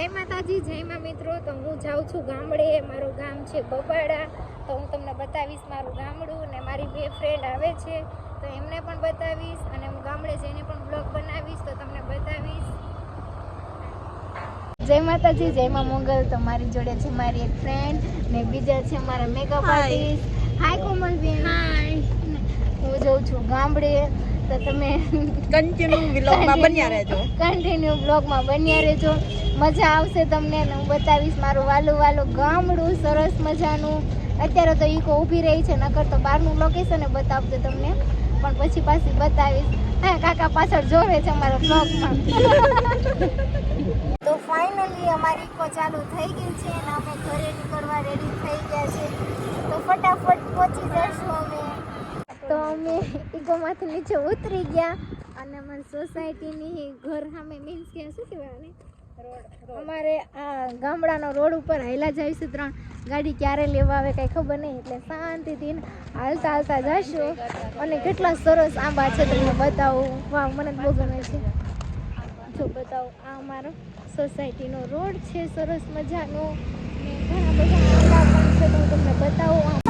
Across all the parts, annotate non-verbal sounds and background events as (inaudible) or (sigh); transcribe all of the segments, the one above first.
જય માતાજી જય મા મિત્રો. તો હું જાઉં છું ગામડે. મારું ગામ છે બપાડા. તો હું તમને બતાવીશ મારું ગામડું ને મારી બે ફ્રેન્ડ આવે છે. તો એમને પણ બતાવીશ અને હું ગામડે જઈને પણ બ્લોગ બનાવીશ. તો તમને બતાવીશ. જય માતાજી જય મા મોગલ. તો મારી જોડે છે મારી એક ફ્રેન્ડ ને બીજા છે મારા makeup. Artist hi Komalben. Hi હું જાઉં છું ગામડે. તો તમે કન્ટિન્યુ વ્લોગમાં બન્યા રહેજો. કન્ટિન્યુ બ્લોગમાં બન્યા રહેજો. મજા આવશે તમને હું બતાવીશ મારું વાલું વાલું ગામડું સરસ મજાનું. અત્યારે તો ઈકો ઊભી રહી છે નકર તો બહારનું લોકેશન બતાવજો તમને. પણ પછી પાછી બતાવીશ. હા કાકા પાછળ જોવે છે અમારા બ્લોગમાં (laughs) તો ફાઇનલી અમારી ઈકો ચાલુ થઈ ગઈ છે અને અમે ઘરે નીકળવા રેડી થઈ ગયા છે. તો ફટાફટ પહોંચી જઈશું અમે. તો અમે (laughs) ઈગોમાંથી નીચે ઉતરી ગયા અને અમારી સોસાયટીની ઘર સામે મીન્સ કે શું કહેવાય? અમારે આ ગામડાનો રોડ ઉપર હાયલા જઈશું ત્રણ. ગાડી ક્યારે લેવા આવે કાંઈ ખબર નહીં એટલે શાંતિથી હાલતા હાલતા જઈશું અને કેટલા સરસ આંબા છે તમને બતાવું. વાહ મને બહુ ગમે છે. જો બતાવું આ અમારો સોસાયટીનો રોડ છે સરસ મજાનો. ને ઘણા બધા આંબા પણ છે તો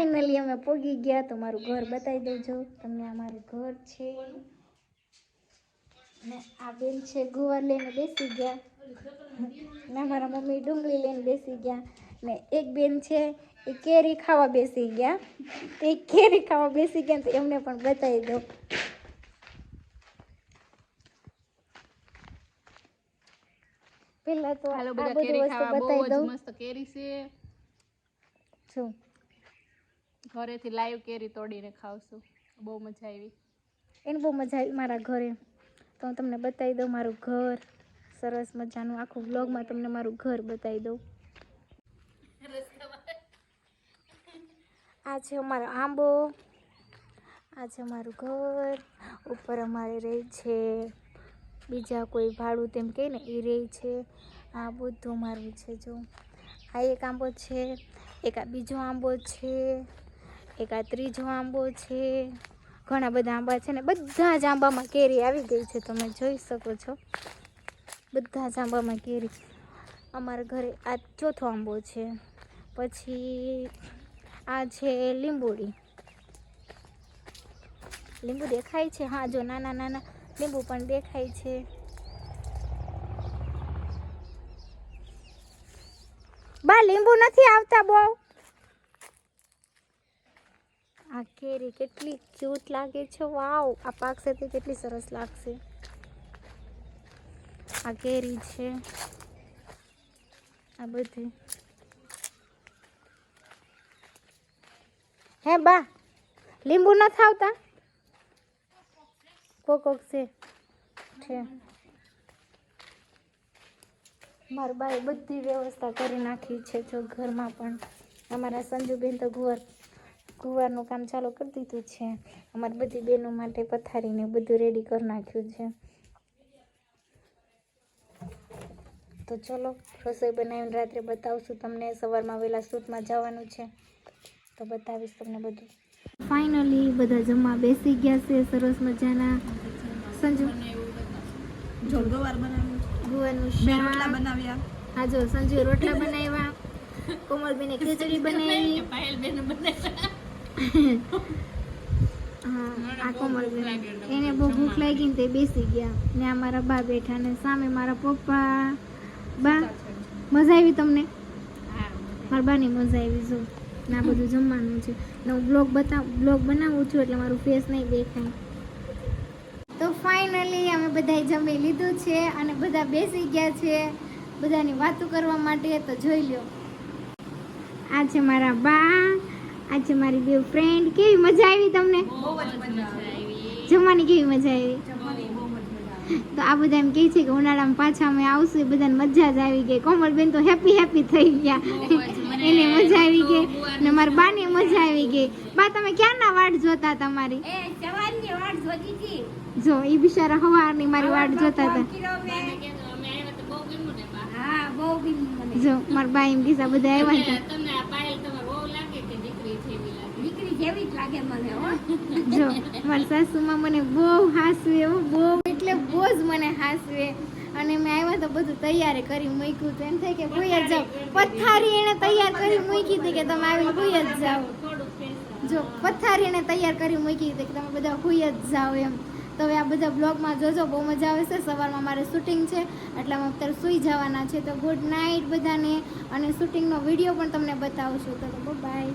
ફાઇનલી અમે પોગી ગયા તો મારું ઘર બતાવી દેજો. તમને આ મારું ઘર છે. ને આ બેન છે ગુવાર લઈને બેસી ગયા. ને મારા મમ્મી ડુંગળી લઈને બેસી ગયા. ને એક બેન છે એ કેરી ખાવા બેસી ગયા. એ કેરી ખાવા બેસી ગયા તો એમને પણ બતાવી દઉં. પહેલા તો આ બધી વસ્તુ બતાવી દઉં. મસ્ત કેરી છે. છું ઘરેથી લાઈવ કેરી તોડીને ખાવશું. બહુ મજા આવી. એને બહુ મજા આવી મારા ઘરે. તો હું તમને બતાવી દઉં મારું ઘર. સરસ મજાનું. આખું બ્લોગમાં તમને મારું ઘર બતાવી દઉં. આ છે અમારો આંબો. આ છે અમારું ઘર. ઉપર અમારે રહે છે. બીજા કોઈ ભાડું તેમ કહે ને એ રહે છે. આ બધું મારું છે જો. આ એક આંબો છે. એક આ બીજો આંબો છે. એક આ ત્રીજો આંબો છે. ઘણા બધા આંબા છે ને બધા જ આંબામાં કેરી આવી ગઈ છે. તમે જોઈ શકો છો. બધા જ આંબામાં કેરી. અમારા ઘરે આ ચોથો આંબો છે. પછી આ છે લીંબુડી. લીંબુ દેખાય છે? હા, જો નાના નાના લીંબુ પણ દેખાય છે. બા, લીંબુ નથી આવતા બહુ. આ કેરી કેટલી ક્યુટ લાગે છે વાવ આ પાકશે તે કેટલી સરસ લાગશે. આ કેરી છે. આ બધી. હે બા, લીંબુ નથી આવતા કોક કોક છે. છે. મારા બાએ બધી વ્યવસ્થા કરી નાખી છે, જો ઘરમાં પણ. અમારા સંજુબેન તો ગુવાર ગુવારનું કામ ચાલુ કરી દીધું છે. અમારી બધી બહેનો માટે પથારીને બધું રેડી કરી નાખ્યું છે. તો ચલો રસોઈ બનાવીને રાત્રે બતાવશું તમને. સવારમાં વહેલા સૂટમાં જવાનું છે. તો બતાવીશ તમને બધું. ફાઇનલી બધા જમવા બેસી ગયા છે. સરસ મજાના. સંજુ જો ગવાર બનાવ્યું ગુવારનું શાક. બનાવ્યા. હા જો સંજુ રોટલા બનાવ્યા. (laughs) કોમલબેને ખીચડી બનાવી. આ કોમલબેન એને બહુ ભૂખ લાગી ને તે બેસી ગયા. ને આ મારા બા બેઠા ને સામે મારા પપ્પા. બા, મજા આવી તમને? મારા બાની મજા આવી, જો. ને આ બધું જમવાનું છે. ને હું બ્લોગ બતાવ બ્લોગ બનાવું છું એટલે મારું ફેસ નહીં દેખાય. તો ફાઇનલી અમે બધાએ જમી લીધું છે અને બધા બેસી ગયા છે બધાની વાતો કરવા માટે, તો જોઈ લ્યો. આ છે મારા બા. આ છે મારી બે ફ્રેન્ડ કેવી મજા આવી તમને? જમવાની કેવી મજા આવી? તો આ બધા એમ કહે છે કે ઉનાળામાં પાછા અમે આવશું એ બધાને મજા જ આવી ગઈ. કોમલબેન તો હેપી હેપી થઈ ગયા. (laughs) એને મજા આવી ગઈ ને મારા બાને મજા આવી ગઈ. બા તમે ક્યારના વાટ જોતા તમારી? જો એ બિચારા હવારની મારી વાટ જોતા હતા. જો મારા બા એમ કીધા બધા આવ્યા હતા. જો મારા સાસુમાં મને બહુ હાસવે હો, બહુ. એટલે બહુ જ મને હાસવે. અને મેં આવ્યા તો બધું તૈયાર કરી મૂક્યું તો એમ થાય કે ભૂય જ જાવ પથારી એને તૈયાર કરી મૂકી હતી કે તમે આવીને ભૂય જ જાઓ. જો પથારી એને તૈયાર કરી મૂકી હતી કે તમે બધા ભૂય જ જાઓ એમ. તો હવે આ બધા બ્લોગમાં જોજો બહુ મજા આવે છે. સવારમાં મારે શૂટિંગ છે એટલે અમે અત્યારે સૂઈ જવાના છે. તો ગુડ નાઇટ બધાને. અને શૂટિંગનો વીડિયો પણ તમને બતાવશું તો બાય